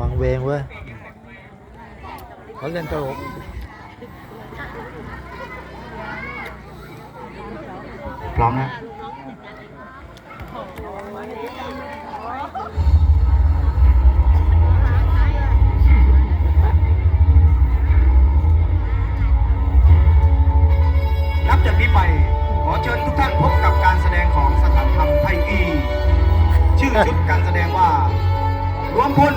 วังเวงเว้ยเขาเล่นตลกพร้อมนะนับจากนี้ไป ขอเชิญทุกท่านพบกับการแสดงของสถานธรรมไทยอี ชื่อชุดการแสดงว่ารวมพล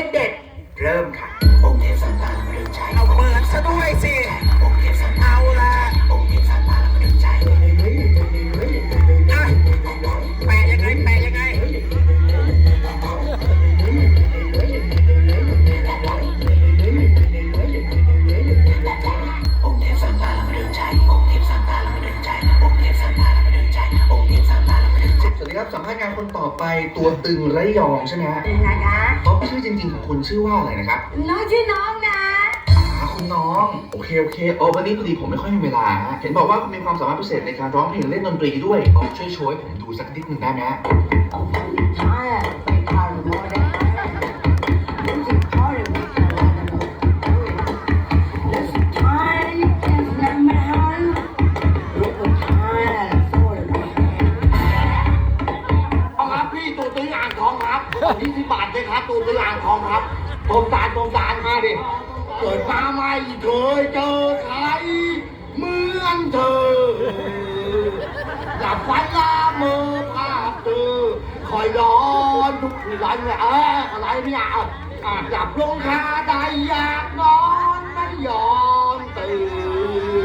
อย คนต่อไปตัวตึงระยองใช่ไหมฮะนะคะเพราะชื่อจริงๆของคุณชื่อว่าอะไรนะครับน้องชื่อน้องนะอ่าคุณน้อง โอเคโอเคโอ้วันนี้พอดีผมไม่ค่อยมีเวลาฮะเห็นบอกว่าคุณมีความสามารถพิเศษในการร้องเพลงเล่นดนตรีด้วยอ๋อช่วยโชว์ให้ผมดูสักนิดหนึ่งได้ไหมฮะโอ้โหใช่ ไฟลาเมอภาพเธอคอยร้อนทุกวันเลยเอออะไรเนี่ยอาดับลงคาใดอยากนอนไม่ยอมตื่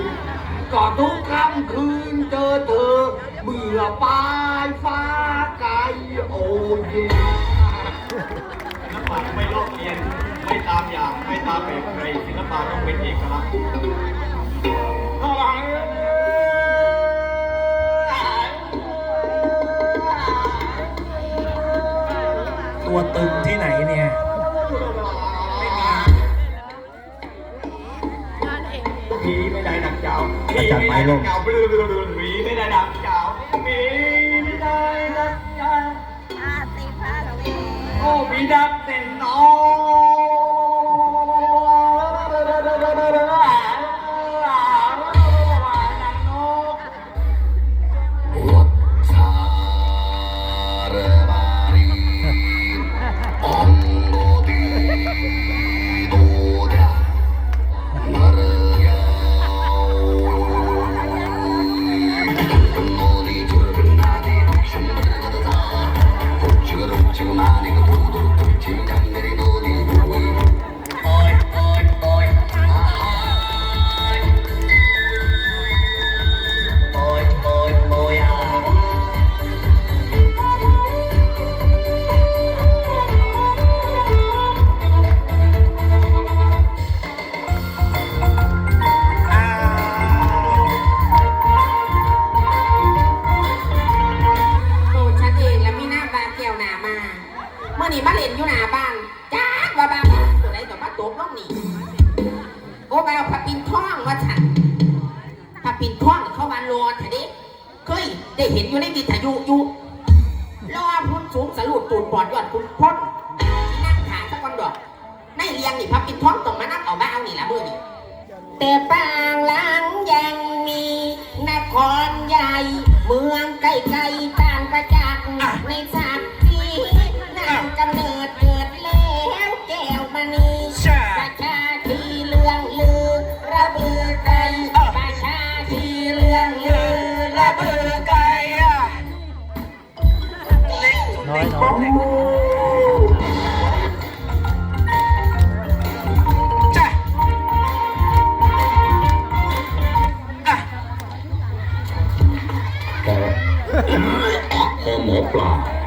นก่อนทุกค่ำคืนเจอเธอ เบื่อปลายฟ้าไกลโอ้ยศิลปะไม่ลอกเลียนไม่ตามอย่างไม่ตามแบบใครศิลปะต้องเป็นเอกลักษณ์ ตัวตึงที่ไหนเนี่ยผีไม่ได้ดักเจ้าผีไม่ได้ดักเจ้าบลือลือลือผีไม่ได้ดักเจ้าผีไม่ได้ดักเจ้าโอ้ผีดังเต็นน้อง เคยได้เห็นอยู่ในวิทยุอยู่รอพุ่นสูงสลุดตูดปอดยอดคุณพ้นที่นั่งขาสักวันดอกในเรียงนี่ผ้าปินท่องต้องมานั่งเอามาเอานี่ละมือนี่แต่ปางหลังยังมีนครใหญ่ เมืองใกล้ๆต่างประจักษ์ในสามปีนางกำเนิดเกิด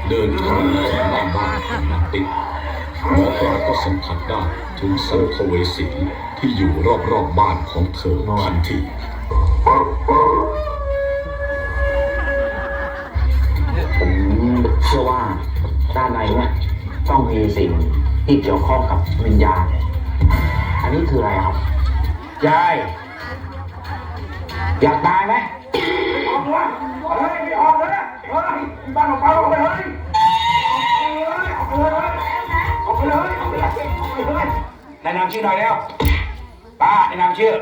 เดินเข้ามาถึงหน้าบ้านของนางติ๊กหมอปลาก็สัมผัสได้ถึงสัมภเวสีที่อยู่รอบๆบบ้านของเธอทันทีผมเชื่อว่าด้านในเนี่ยต้องมีสิ่งที่เกี่ยวข้องกับวิญญาณ อันนี้คืออะไรครับ ยาย อยากตายไหม ออกเลยเฮ้ยไม่ออกเลยเบ้านออกไปออกไปเลยออกไปเลยออกไปเลยออกไปเลยออกไปเลยแนะนำชื่อหน่อยแล้วป้าแนะนำชื่อ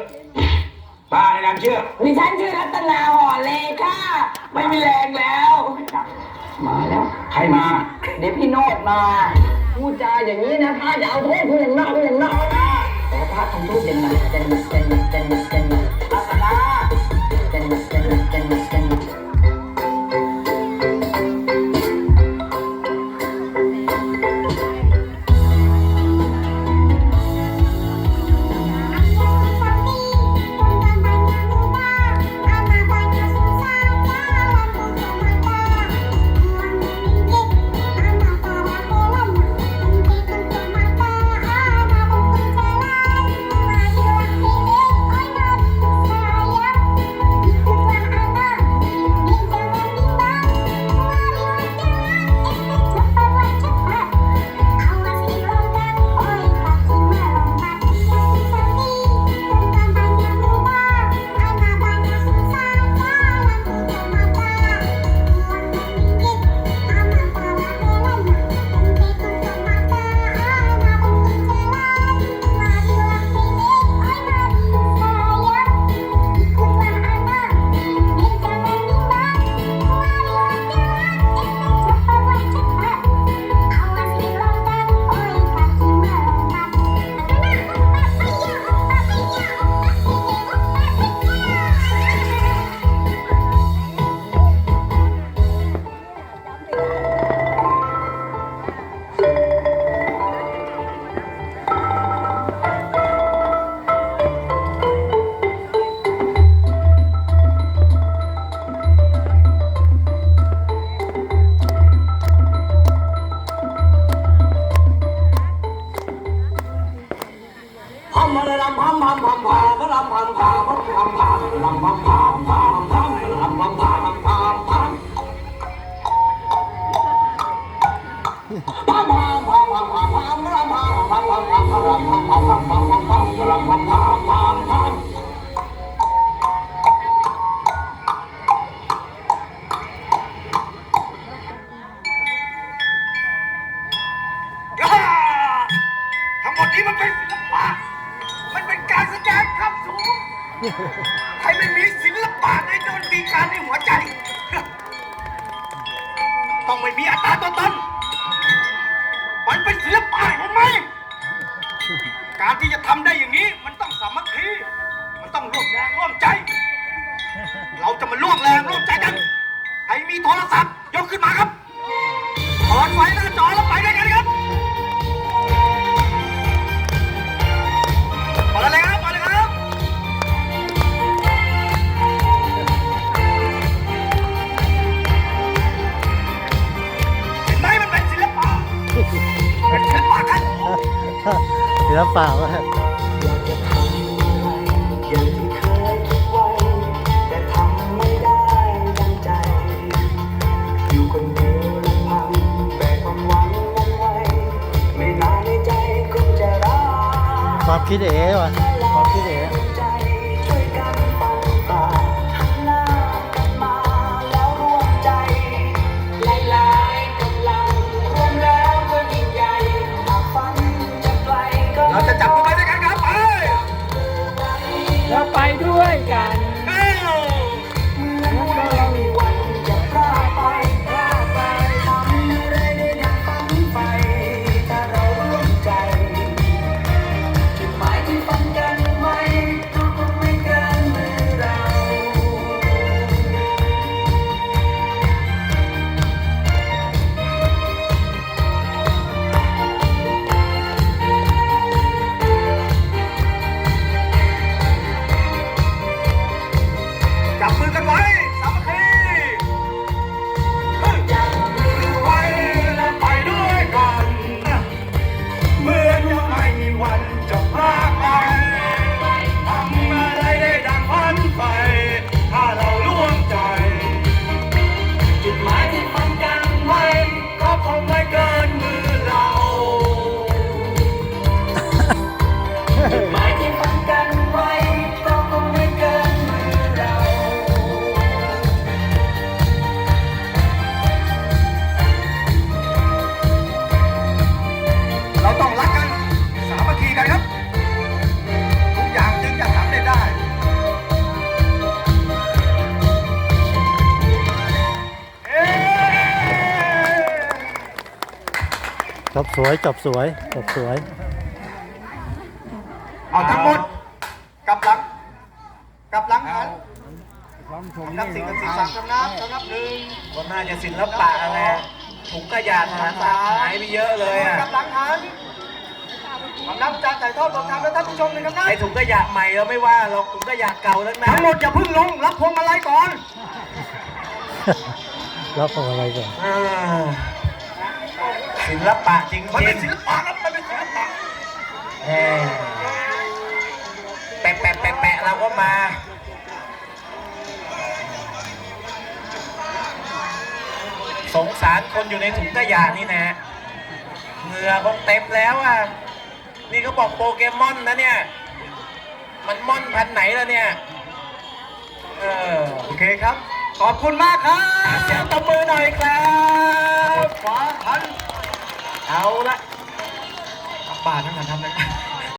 ป้าแนะนำชื่อดิฉันชื่อรัตนาห่อเลค่ะ ไม่มีแรงแล้ว มาแล้ว ใครมา เดี๋ยวพี่โนดมา พูดจาอย่างนี้นะพระจะเอาโทษคุณอย่างนักอย่างนักแต่พระทำโทษยังไงเจนเจนเจน ทั้งหมดนี้มันเป็นศิลปะ มันเป็นการแสดงครับสูงใครไม่มีศิลปะในดนตรีการในหัวใจ ต้องไม่มีอัตตาตัวตน มันเป็นศิลปะเห็นไหม การที่จะทำได้อย่างนี้ นื้อเปล่ากความคิดเอ๋ว่ะความคิดเอ๋ บสวยจบสวยจบสวย เอาทั้งหมดกลับหลังกลับหลังหันนับสิ่งกับสิ่งสามคำนับคำนับหนึ่งก็น่าจะศิลปะอะไรถุงกระยาทหารหายไปเยอะเลยอะกลับหลังหันคำนับจานถ่ายทอดบทธรรมและท่านผู้ชมหนึ่งคำนับไอถุงกระยาใหม่เราไม่ว่าเราถุงกระยาเก่าทั้งนั้นทั้งหมดอย่าเพึ่งลงรับพวงมาลัยก่อนแล้วพออะไรก่อนเออ ศิลปะจริงมันๆเป็นศิลปะครับมันเป็นศิลปะเออแปะแปะแปะแปะเราก็มาสงสารคนอยู่ในถุงขยะนี่นะเหงื่อคงเต็มแล้วอะนี่เขาบอกโปเกมอนนะเนี่ย มันม่อนพันธุ์ไหนแล้วเนี่ยเออโอเคครับ ขอบคุณมากครับเสียงตบมือหน่อยครับขวาหัน เอาละกลับบ้านนั่นนทำอะไร